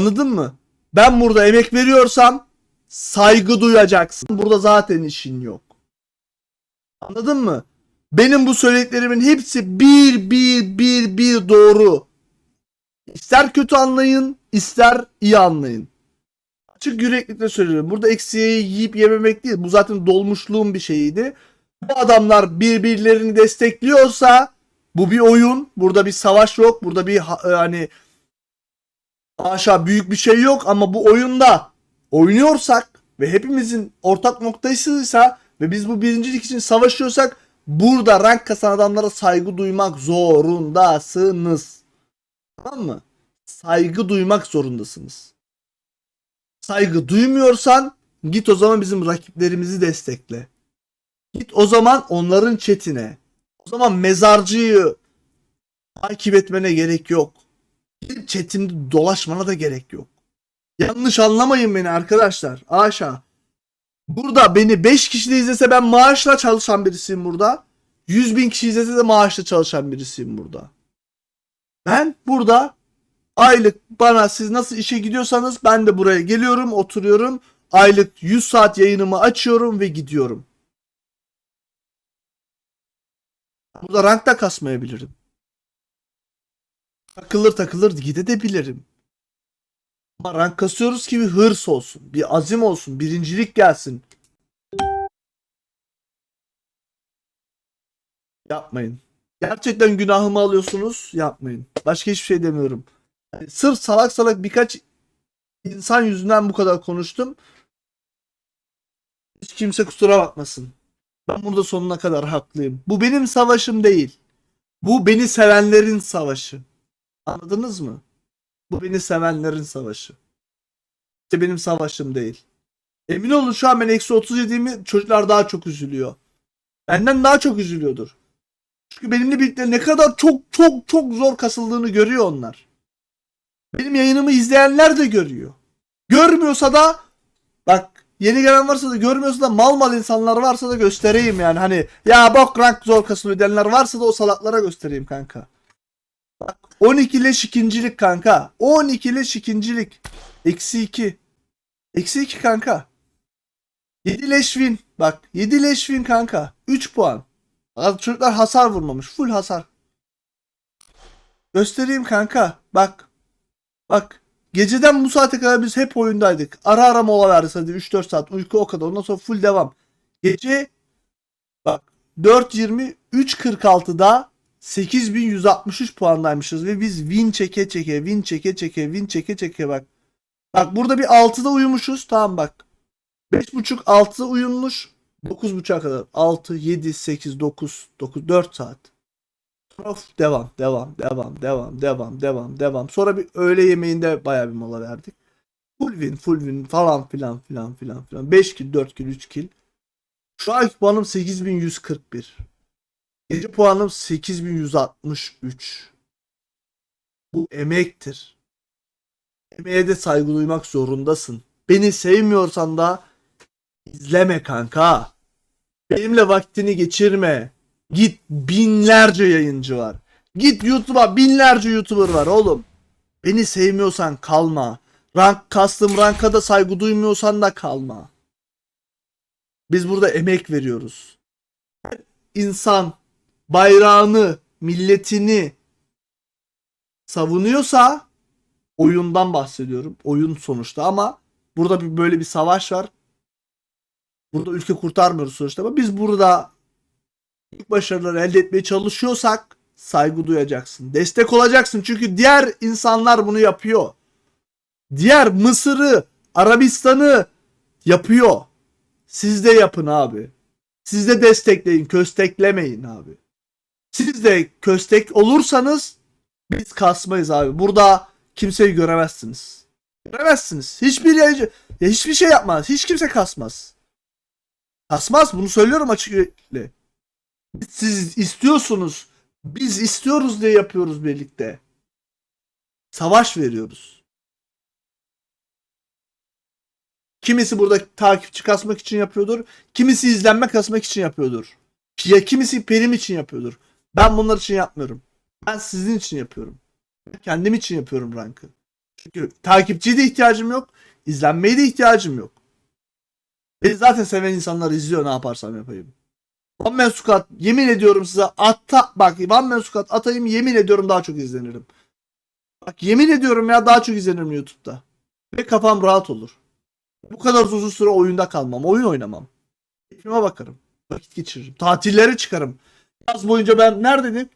Anladın mı? Ben burada emek veriyorsam saygı duyacaksın. Burada zaten işin yok. Anladın mı? Benim bu söylediklerimin hepsi bir bir bir bir doğru. İster kötü anlayın, ister iyi anlayın. Açık yüreklikle söylüyorum. Burada eksiği yiyip yememek değil. Bu zaten dolmuşluğun bir şeyiydi. Bu adamlar birbirlerini destekliyorsa bu bir oyun. Burada bir savaş yok. Burada bir ha- hani aşağı büyük bir şey yok ama bu oyunda oynuyorsak ve hepimizin ortak noktasıysa ve biz bu birincilik için savaşıyorsak burada rank kasan adamlara saygı duymak zorundasınız. Tamam mı? Saygı duymak zorundasınız. Saygı duymuyorsan git o zaman bizim rakiplerimizi destekle. Git o zaman onların chatine. O zaman mezarcıyı takip etmene gerek yok. Chatimde dolaşmana da gerek yok. Yanlış anlamayın beni arkadaşlar. Aşağı. Burada beni 5 kişi de izlese ben maaşla çalışan birisiyim burada. 100 bin kişi izlese de maaşla çalışan birisiyim burada. Ben burada aylık bana siz nasıl işe gidiyorsanız ben de buraya geliyorum, oturuyorum. Aylık 100 saat yayınımı açıyorum ve gidiyorum. Burada rankta kasmayabilirim. Takılır takılır gidebilirim. Ama rank kasıyoruz ki bir hırs olsun. Bir azim olsun. Birincilik gelsin. Yapmayın. Gerçekten günahımı alıyorsunuz. Yapmayın. Başka hiçbir şey demiyorum. Yani sırf salak salak birkaç insan yüzünden bu kadar konuştum. Hiç kimse kusura bakmasın. Ben burada sonuna kadar haklıyım. Bu benim savaşım değil. Bu beni sevenlerin savaşı. Anladınız mı? Bu beni sevenlerin savaşı. İşte benim savaşım değil. Emin olun şu an ben eksi 30 yediğimi çocuklar daha çok üzülüyor. Benden daha çok üzülüyordur. Çünkü benimle birlikte ne kadar çok çok çok zor kasıldığını görüyor onlar. Benim yayınımı izleyenler de görüyor. Görmüyorsa da bak yeni gelen varsa da görmüyorsa da mal mal insanlar varsa da göstereyim yani. Hani ya bok rank zor kasılıyor diyenler varsa da o salaklara göstereyim kanka. Bak 12 leş ikincilik kanka. 12 leş ikincilik. Eksi 2. Eksi 2 kanka. 7 leş win. Bak 7 leş win kanka. 3 puan. Çocuklar hasar vurmamış. Full hasar. Göstereyim kanka. Bak. Bak. Geceden bu saate kadar biz hep oyundaydık. Ara ara mola verdik hadi 3-4 saat. Uyku o kadar. Ondan sonra full devam. Gece bak 4.20 3.46'da 8163 puandaymışız ve biz win çeke çeke win çeke çeke win çeke çeke bak. Bak burada bir 6'da uyumuşuz. Tamam bak. 5.5 6'da uyunmuş. 9.30'a kadar. 6 7 8 9 9 4 saat. Of, devam devam devam devam devam devam devam. Sonra bir öğle yemeğinde bayağı bir mola verdik. Full win full win falan filan filan filan filan. 5 kill 4 kill 3 kill. Şu anki puanım 8141. Gece puanım 8163. Bu emektir. Emeğe de saygı duymak zorundasın. Beni sevmiyorsan da izleme kanka. Benimle vaktini geçirme. Git binlerce yayıncı var. Git YouTube'a binlerce YouTuber var oğlum. Beni sevmiyorsan kalma. Rank kastım ranka da saygı duymuyorsan da kalma. Biz burada emek veriyoruz. İnsan bayrağını, milletini savunuyorsa oyundan bahsediyorum. Oyun sonuçta ama burada bir böyle bir savaş var. Burada ülke kurtarmıyoruz sonuçta ama biz burada büyük başarıları elde etmeye çalışıyorsak saygı duyacaksın. Destek olacaksın çünkü diğer insanlar bunu yapıyor. Diğer Mısır'ı, Arabistan'ı yapıyor. Siz de yapın abi. Siz de destekleyin, kösteklemeyin abi. Siz de köstek olursanız biz kasmayız abi. Burada kimseyi göremezsiniz. Göremezsiniz. Hiçbir yayıncı ya hiçbir şey yapmaz. Hiç kimse kasmaz. Kasmaz. Bunu söylüyorum açık yürekli. Siz istiyorsunuz. Biz istiyoruz diye yapıyoruz birlikte. Savaş veriyoruz. Kimisi burada takipçi kasmak için yapıyordur. Kimisi izlenme kasmak için yapıyordur. Ya kimisi prim için yapıyordur. Ben bunlar için yapmıyorum. Ben sizin için yapıyorum. Kendim için yapıyorum rankı. Çünkü takipçiye de ihtiyacım yok. izlenmeye de ihtiyacım yok. Beni zaten seven insanlar izliyor ne yaparsam yapayım. Man Squad yemin ediyorum size atta bak Man Squad atayım yemin ediyorum daha çok izlenirim. Bak yemin ediyorum ya daha çok izlenirim YouTube'da. Ve kafam rahat olur. Bu kadar uzun süre oyunda kalmam. Oyun oynamam. Filme bakarım. Vakit geçiririm. Tatillere çıkarım. Yaz boyunca ben neredeydim?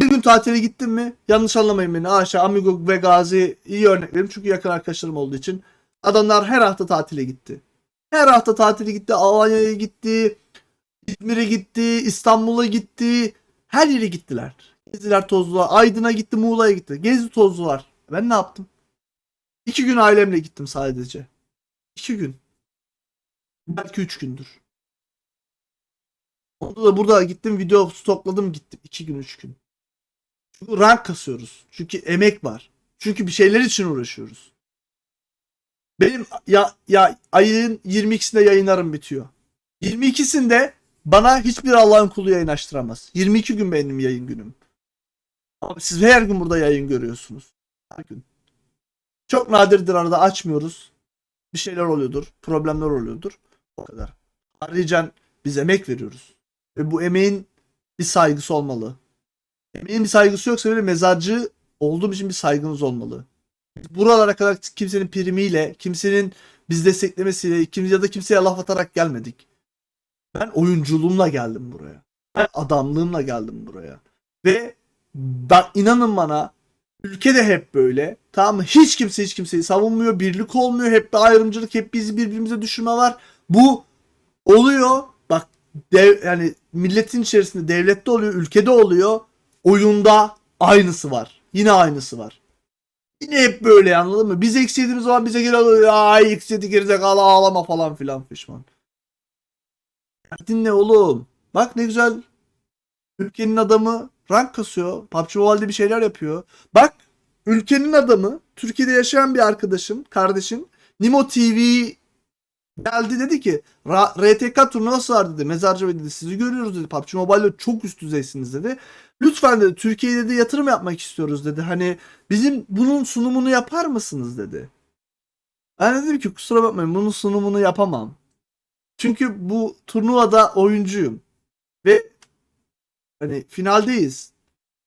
Bir gün tatile gittim mi? Yanlış anlamayın beni. Aşağı Amigo ve Gazi iyi örneklerim. Çünkü yakın arkadaşlarım olduğu için. Adamlar her hafta tatile gitti. Her hafta tatile gitti. Alanya'ya gitti. İzmir'e gitti. İstanbul'a gitti. Her yere gittiler. Geziler tozdular. Aydın'a gitti. Muğla'ya gitti. Gezi tozdular. Ben ne yaptım? İki gün ailemle gittim sadece. İki gün. Belki üç gündür. Onda da burada gittim video stokladım gittim. iki gün üç gün. Çünkü rank kasıyoruz. Çünkü emek var. Çünkü bir şeyler için uğraşıyoruz. Benim ya, ya ayın 22'sinde yayınlarım bitiyor. 22'sinde bana hiçbir Allah'ın kulu yayın açtıramaz. 22 gün benim yayın günüm. Ama siz her gün burada yayın görüyorsunuz. Her gün. Çok nadirdir arada açmıyoruz. Bir şeyler oluyordur. Problemler oluyordur. O kadar. Ayrıca biz emek veriyoruz. Ve bu emeğin bir saygısı olmalı. Emeğin bir saygısı yoksa böyle mezarcı olduğum için bir saygınız olmalı. Buralara kadar kimsenin primiyle, kimsenin biz desteklemesiyle, kim ya da kimseye laf atarak gelmedik. Ben oyunculuğumla geldim buraya. Ben adamlığımla geldim buraya. Ve bak inanın bana ülke de hep böyle. Tamam mı? Hiç kimse hiç kimseyi savunmuyor. Birlik olmuyor. Hep bir ayrımcılık. Hep bizi birbirimize düşürme var. Bu oluyor. Bak dev, yani milletin içerisinde devlette oluyor. Ülkede oluyor. Oyunda aynısı var. Yine aynısı var. Yine hep böyle anladın mı? Biz eksi yediğimiz zaman bize geliyor. Ya eksi yedi gerizekalı ağlama falan filan pişman. Dinle oğlum. Bak ne güzel. Ülkenin adamı rank kasıyor. PUBG Mobile'de bir şeyler yapıyor. Bak ülkenin adamı Türkiye'de yaşayan bir arkadaşım, kardeşim Nimo TV geldi dedi ki "Ra- RTK turnuvası var dedi. Mezarcı Bey dedi. Sizi görüyoruz dedi. PUBG Mobile'de çok üst düzeysiniz dedi. Lütfen dedi Türkiye'de de yatırım yapmak istiyoruz dedi. Hani bizim bunun sunumunu yapar mısınız dedi. Ben dedim ki kusura bakmayın bunun sunumunu yapamam. Çünkü bu turnuvada oyuncuyum. Ve hani finaldeyiz.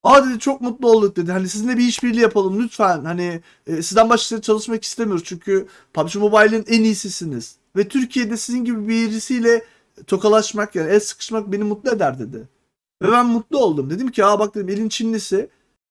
Aa dedi çok mutlu olduk dedi. Hani sizinle bir işbirliği yapalım lütfen. Hani e, sizden başka çalışmak istemiyoruz. Çünkü PUBG Mobile'in en iyisisiniz. Ve Türkiye'de sizin gibi birisiyle tokalaşmak yani el sıkışmak beni mutlu eder dedi. Ve ben mutlu oldum. Dedim ki aa bak dedim elin Çinlisi